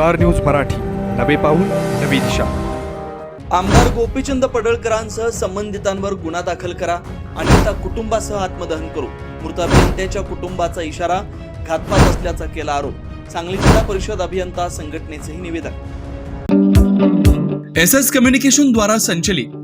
Star news Marathi. नवे पाऊल नवी दिशा. आमदार गोपीचंद पडळकरांसह संबंधितांवर गुन्हा दाखल करा अन्यथा कुटुंबासह आत्मदहन करू. मृत अभियंत्याच्या कुटुंबाचा इशारा घातपात असल्याचा केला आरोप. सांगली जिल्हा परिषद अभियंता संघटनेचेही निवेदन. एस एस कम्युनिकेशन द्वारा संचलित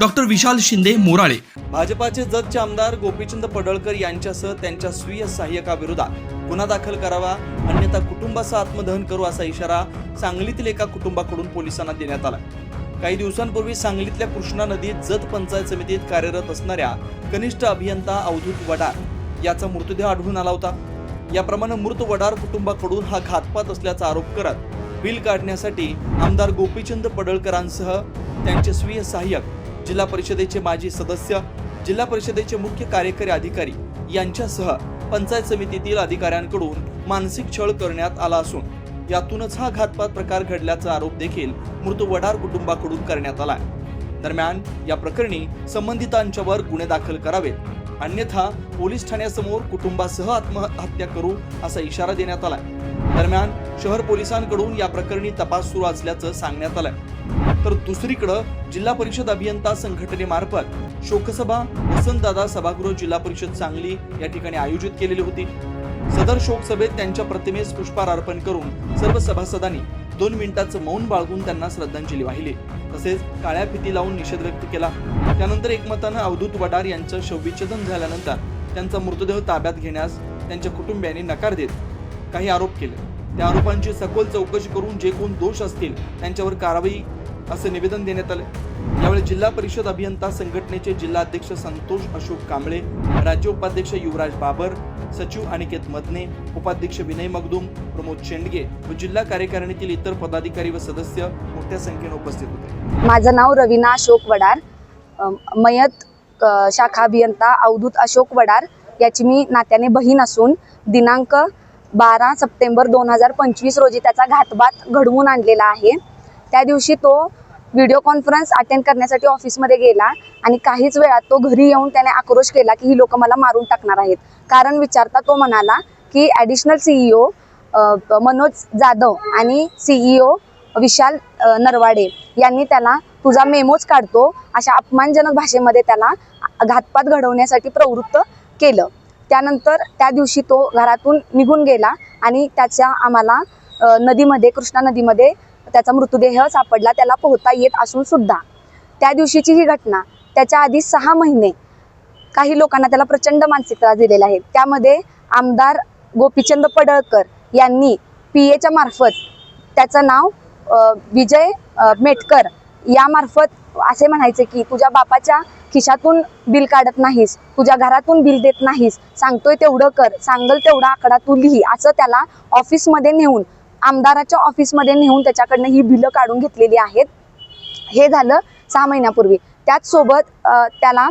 डॉक्टर विशाल शिंदे मोराळे. भाजपाचे जतचे आमदार गोपीचंद पडळकर यांच्यासह त्यांच्या स्वीय सहाय्यकाविरोधात गुन्हा दाखल करावा अन्यथा कुटुंबासह आत्मदहन करू असा इशारा सांगलीतील एका कुटुंबाकडून पोलिसांना देण्यात आला. काही दिवसांपूर्वी सांगलीतल्या कृष्णा नदीत जत पंचायत समितीत कार्यरत असणाऱ्या कनिष्ठ अभियंता अवधूत वडार याचा मृतदेह आढळून आला होता. याप्रमाणे मृत वडार कुटुंबाकडून हा घातपात असल्याचा आरोप करत बिल काढण्यासाठी आमदार गोपीचंद पडळकरांसह त्यांचे स्वीय सहाय्यक जिल्हा परिषदेचे माजी सदस्य जिल्हा परिषदेचे मुख्य कार्यकारी अधिकारी यांच्यासह पंचायत समितीतील अधिकाऱ्यांकडून मानसिक छळ करण्यात आला असून यातूनच हा घातपात प्रकार घडल्याचा आरोप देखील मृत वडार कुटुंबाकडून करण्यात आला दरम्यान या प्रकरणी संबंधितांच्यावर गुन्हे दाखल करावेत. अन्यथा पोलीस ठाण्यासमोर कुटुंबासह आत्महत्या करू असा इशारा देण्यात आलाय दरम्यान शहर पोलिसांकडून या प्रकरणी तपास सुरू असल्याचं सांगण्यात आलंय. तर दुसरीकडं जिल्हा परिषद अभियंता संघटनेमार्फत शोकसभा वसंतदादा सभागृह जिल्हा परिषद सांगली या ठिकाणी आयोजित केलेली होती. सदर शोकसभेत त्यांच्या प्रतिमेस पुष्पहार अर्पण करून सर्व सभासदांनी दोन मिनिटाचं मौन बाळगून त्यांना श्रद्धांजली वाहिली. तसेच काळ्या फिती लावून निषेध व्यक्त केला. त्यानंतर एकमतानं अवधूत वडार यांचं शवविच्छेदन झाल्यानंतर त्यांचा मृतदेह ताब्यात घेण्यास त्यांच्या कुटुंबियांनी नकार देत काही आरोप केले. त्या आरोपांची सखोल चौकशी करून जे कोण दोष असतील त्यांच्यावर कारवाई असे निवेदन देण्यात आले. यावेळी जिल्हा परिषद अभियंता संघटनेचे जिल्हाध्यक्ष संतोष अशोक कांबळे राज्य उपाध्यक्ष युवराज बाबर सचिव अनिकेत मदने उपाध्यक्ष विनय मगदुम प्रमोद शेंडगे व जिल्हा कार्यकारिणीतील इतर पदाधिकारी व सदस्य मोठ्या संख्येने उपस्थित होते. माझं नाव रवीना अशोक वडार. मयत शाखा अभियंता अवधूत अशोक वडार याची मी नात्याने बहीण असून दिनांक बारा सप्टेंबर दोन हजार पंचवीस रोजी त्याचा घातपात घडवून आणलेला आहे. त्या दिवशी तो व्हिडिओ कॉन्फरन्स अटेंड करण्यासाठी ऑफिसमध्ये गेला आणि काहीच वेळात तो घरी येऊन त्याने आक्रोश केला की ही लोक मला मारून टाकणार आहेत. कारण विचारता तो म्हणाला की ॲडिशनल सीईओ मनोज जाधव आणि सीईओ विशाल नरवाडे यांनी त्याला तुझा मेमोच काढतो अशा अपमानजनक भाषेमध्ये त्याला घातपात घडवण्यासाठी प्रवृत्त केलं. त्यानंतर त्या दिवशी तो घरातून निघून गेला आणि त्याच्या आम्हाला नदीमध्ये कृष्णा नदीमध्ये त्याचा मृतदेह सापडला त्याला पोहता येत असून सुद्धा. त्या दिवशीची ही घटना त्याच्या आधी सहा महिने काही लोकांना त्याला प्रचंड मानसिक त्रास दिलेला आहे. त्यामध्ये आमदार गोपीचंद पडळकर यांनी पी एच्या मार्फत त्याचं नाव विजय मेटकर यामार्फत असे म्हणायचे की तुझ्या बापाच्या खिशातून बिल काढत नाहीस तुझ्या घरातून बिल देत नाहीस सांगतोय तेवढं कर सांगल तेवढा आकडा तू लिही असं त्याला ऑफिसमध्ये नेऊन आमदाराच्या ऑफिसमध्ये नेऊन त्याच्याकडनं ही बिलं काढून घेतलेली आहेत. हे झालं सहा महिन्यापूर्वी. त्याचसोबत त्याला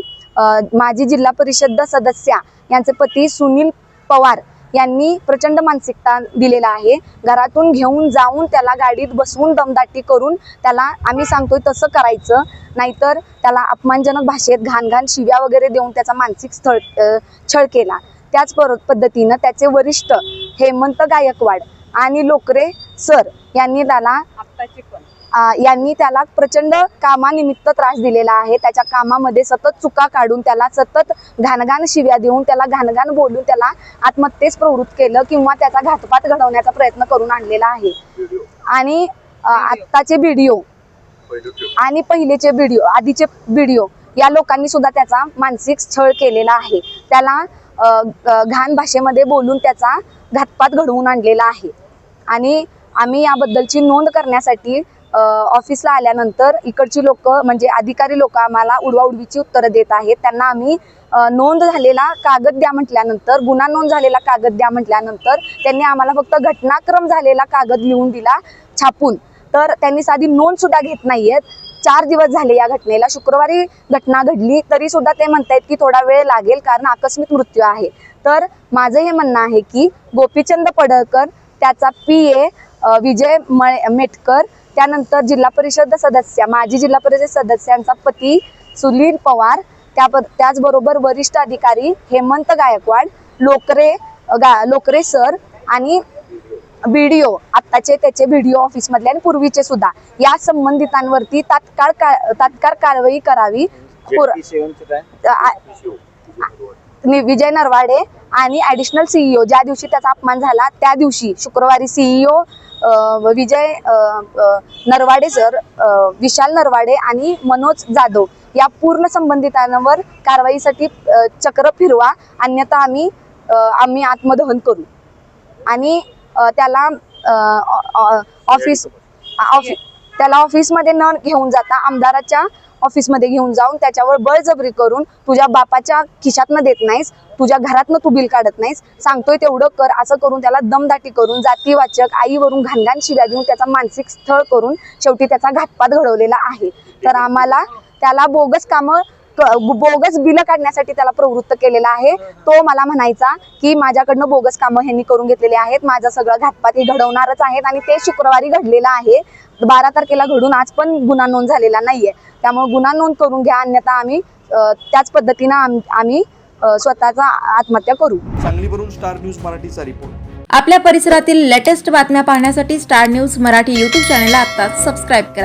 माजी जिल्हा परिषद सदस्या यांचे पती सुनील पवार यांनी प्रचंड मानसिकता दिलेला आहे. घरातून घेऊन जाऊन त्याला गाडीत बसवून दमदाटी करून त्याला आम्ही सांगतोय तसं करायचं. नाहीतर त्याला अपमानजनक भाषेत घाण घाण शिव्या वगैरे देऊन त्याचा मानसिक स्थळ छळ केला. त्याच पर पद्धतीनं त्याचे वरिष्ठ हेमंत गायकवाड आणि लोकरे सर यांनी त्याला यांनी त्याला प्रचंड कामानिमित्त त्रास दिलेला आहे. त्याच्या कामामध्ये सतत चुका काढून त्याला सतत घाणघाण शिव्या देऊन त्याला घाणघाण बोलून त्याला आत्महत्येस प्रवृत्त केलं किंवा त्याचा घातपात घडवण्याचा प्रयत्न करून आणलेला आहे. आणि आत्ताचे व्हिडिओ आणि पहिलेचे व्हिडिओ आधीचे व्हिडिओ या लोकांनी सुद्धा त्याचा मानसिक छळ केलेला आहे. त्याला घाण भाषेमध्ये बोलून त्याचा घातपात घडवून आणलेला आहे. आणि आम्ही याबद्दलची नोंद करण्यासाठी ऑफिसला आल्यानंतर इकडची लोक म्हणजे अधिकारी लोक आम्हाला उडवाउडवीची उत्तरं देत आहेत. त्यांना आम्ही नोंद झालेला कागद द्या म्हटल्यानंतर गुन्हा नोंद झालेला कागद द्या म्हटल्यानंतर त्यांनी आम्हाला फक्त घटनाक्रम झालेला कागद लिहून दिला छापून. तर त्यांनी साधी नोंद सुद्धा घेत नाहीयेत. चार दिवस झाले या घटनेला. शुक्रवारी घटना घडली तरी सुद्धा ते म्हणतायत की थोडा वेळ लागेल कारण आकस्मिक मृत्यू आहे. तर माझं हे म्हणणं आहे की गोपीचंद पडळकर त्याचा पी ए विजय मेटकर त्यानंतर जिल्हा परिषद सदस्य माजी जिल्हा परिषद सदस्यांचा पती सुनील पवार त्या त्याचबरोबर वरिष्ठ अधिकारी हेमंत गायकवाड लोकरे गा लोकरे सर आणि व्हिडिओ आत्ताचे त्याचे व्हिडिओ ऑफिसमधले आणि पूर्वीचे सुद्धा. या संबंधितांवरती तात्काळ तात्काळ कारवाई करावी. विजय नरवाडे आणि ॲडिशनल सीईओ ज्या दिवशी त्याचा अपमान झाला त्या दिवशी शुक्रवारी सीईओ विजय अ, अ, नरवाडे सर विशाल नरवाडे आणि मनोज जाधव या पूर्ण संबंधितांवर कारवाईसाठी चक्र फिरवा अन्यथा आम्ही आम्ही आत्मदहन करू. आणि त्याला ऑफिस ऑफिस त्याला ऑफिसमध्ये न घेऊन जाता आमदाराच्या ऑफिसमध्ये घेऊन जाऊन त्याच्यावर बळजबरी करून तुझ्या बापाच्या खिशातनं देत नाहीस तुझ्या घरातनं तू बिल काढत नाहीस सांगतोय तेवढं कर असं करून त्याला दमदाटी करून जातीवाचक आईवरून घाणघाण शिव्या देऊन त्याचा मानसिक स्थळ करून शेवटी त्याचा घातपात घडवलेला आहे. तर आम्हाला त्याला बोगस कामं बोगस बिल काढण्यासाठी त्याला प्रवृत्त केलेला आहे. तो मला म्हणायचा की माझ्याकडनं बोगस कामं ह्यांनी करून घेतलेली आहेत. माझा सगळं घातपात हे घडवणारच आहेत आणि ते शुक्रवारी घडलेलं आहे. बारा तारखेला घडून आज पण गुन्हा नोंद झालेला नाहीये. त्यामुळे गुन्हा नोंद करून घ्या अन्यथा आम्ही त्याच पद्धतीनं आम- आम्ही स्वतःचा आत्महत्या करू. सांगलीवरून स्टार न्यूज मराठीचा रिपोर्ट. आपल्या परिसरातील लेटेस्ट बातम्या पाहण्यासाठी स्टार न्यूज मराठी यूट्यूब चॅनलला आत्ताच सबस्क्राईब करा.